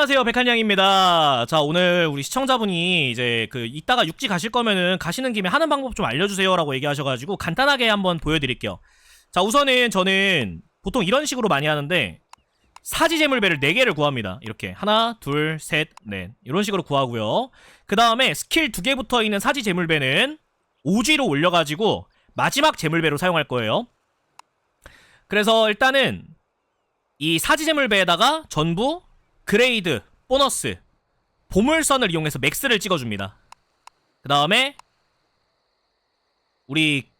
안녕하세요 백한양입니다. 자 오늘 우리 시청자분이 이제 그 이따가 육지 가실 거면은 가시는 김에 하는 방법 좀 알려주세요 라고 얘기하셔가지고 간단하게 한번 보여드릴게요. 자 우선은 저는 보통 이런 식으로 많이 하는데 사지 재물배를 4개를 구합니다. 이렇게 하나 둘셋넷 이런 식으로 구하고요. 그 다음에 스킬 2개 붙어 있는 사지 재물배는 오지로 올려가지고 마지막 재물배로 사용할 거예요. 그래서 일단은 이 사지 재물배에다가 전부 그레이드, 보너스, 보물선을 이용해서 맥스를 찍어줍니다. 그 다음에 우리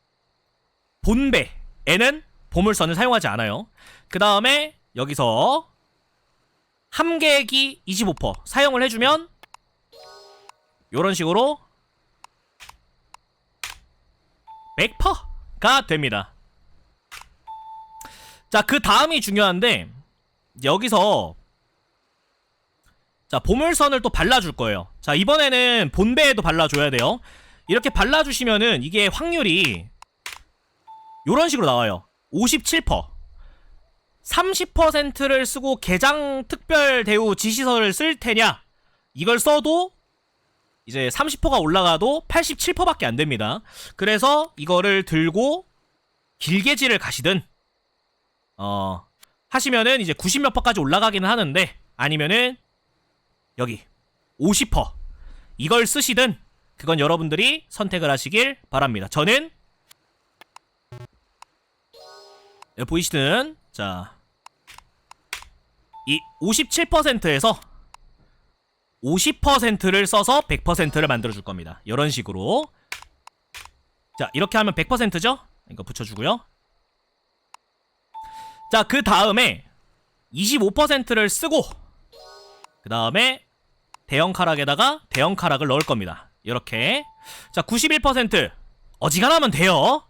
본배에는 보물선을 사용하지 않아요. 그 다음에 여기서 함계기 25% 사용을 해주면 이런 식으로 100%가 됩니다. 자, 그 다음이 중요한데 여기서 자, 보물선을 또 발라줄 거예요. 자, 이번에는 본배에도 발라줘야 돼요. 이렇게 발라주시면은 이게 확률이 요런 식으로 나와요. 57%. 30%를 쓰고 개장 특별 대우 지시서를 쓸 테냐? 이걸 써도 이제 30%가 올라가도 87%밖에 안 됩니다. 그래서 이거를 들고 길게지를 가시든 어 하시면은 이제 90몇 퍼까지 올라가기는 하는데 아니면은 여기 50% 이걸 쓰시든 그건 여러분들이 선택을 하시길 바랍니다. 저는 여기 보이시든 자이 57%에서 50%를 써서 100%를 만들어 줄 겁니다. 이런 식으로 자 이렇게 하면 100%죠? 이거 붙여주고요. 자 그 다음에 25%를 쓰고 그 다음에 대형 카락에다가 대형 카락을 넣을 겁니다. 이렇게 자 91% 어지간하면 돼요.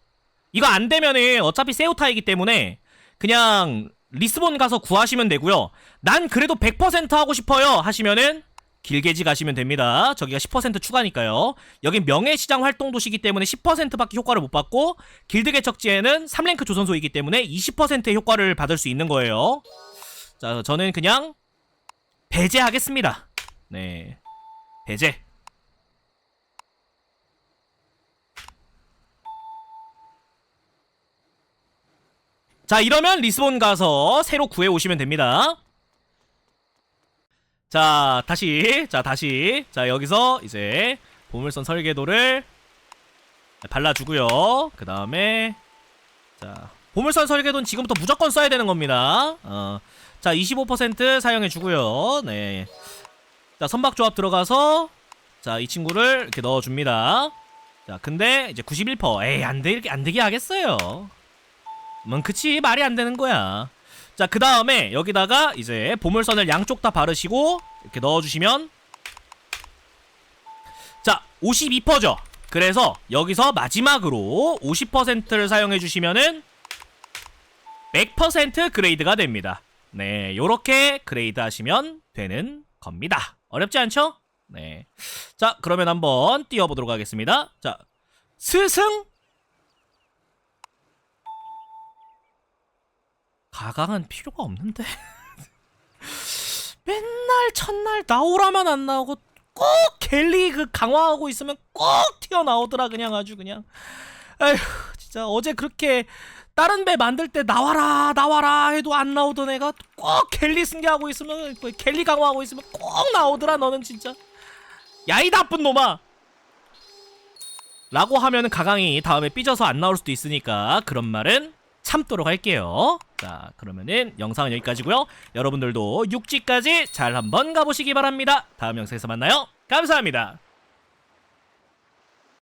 이거 안 되면은 어차피 세우타이기 때문에 그냥 리스본 가서 구하시면 되고요. 난 그래도 100% 하고 싶어요 하시면은 길게지 가시면 됩니다. 저기가 10% 추가니까요. 여긴 명예시장 활동 도시이기 때문에 10%밖에 효과를 못 받고 길드 개척지에는 3랭크 조선소이기 때문에 20%의 효과를 받을 수 있는 거예요. 자, 저는 그냥 배제하겠습니다. 네. 배제. 자, 이러면 리스본 가서 새로 구해 오시면 됩니다. 자, 다시. 자, 다시. 자, 여기서 이제 보물선 설계도를 발라주고요. 그 다음에 자, 보물선 설계도는 지금부터 무조건 써야 되는 겁니다. 어. 자, 25% 사용해주고요. 네. 자, 선박조합 들어가서 자, 이 친구를 이렇게 넣어줍니다. 자, 근데 이제 91%. 에이, 안 돼, 이렇게 안 되게 하겠어요. 뭐, 그치, 말이 안 되는 거야. 자, 그 다음에 여기다가 이제 보물선을 양쪽 다 바르시고 이렇게 넣어주시면 자, 52%죠. 그래서 여기서 마지막으로 50%를 사용해주시면은 100% 그레이드가 됩니다. 네, 요렇게 그레이드 하시면 되는 겁니다. 어렵지 않죠? 네. 자, 그러면 한번 띄워보도록 하겠습니다. 자, 스승? 가강은 필요가 없는데. 맨날 첫날 나오라면 안 나오고 꼭 갤리 그 강화하고 있으면 꼭 튀어나오더라 그냥 아주 그냥. 에휴, 진짜 어제 그렇게 다른 배 만들 때 나와라 나와라 해도 안 나오던 애가 꼭 갤리 승계하고 있으면 뭐 갤리 강화하고 있으면 꼭 나오더라 너는 진짜. 야 이 나쁜 놈아! 라고 하면은 가강이 다음에 삐져서 안 나올 수도 있으니까 그런 말은 참도록 할게요. 자 그러면은 영상은 여기까지고요. 여러분들도 육지까지 잘 한번 가보시기 바랍니다. 다음 영상에서 만나요. 감사합니다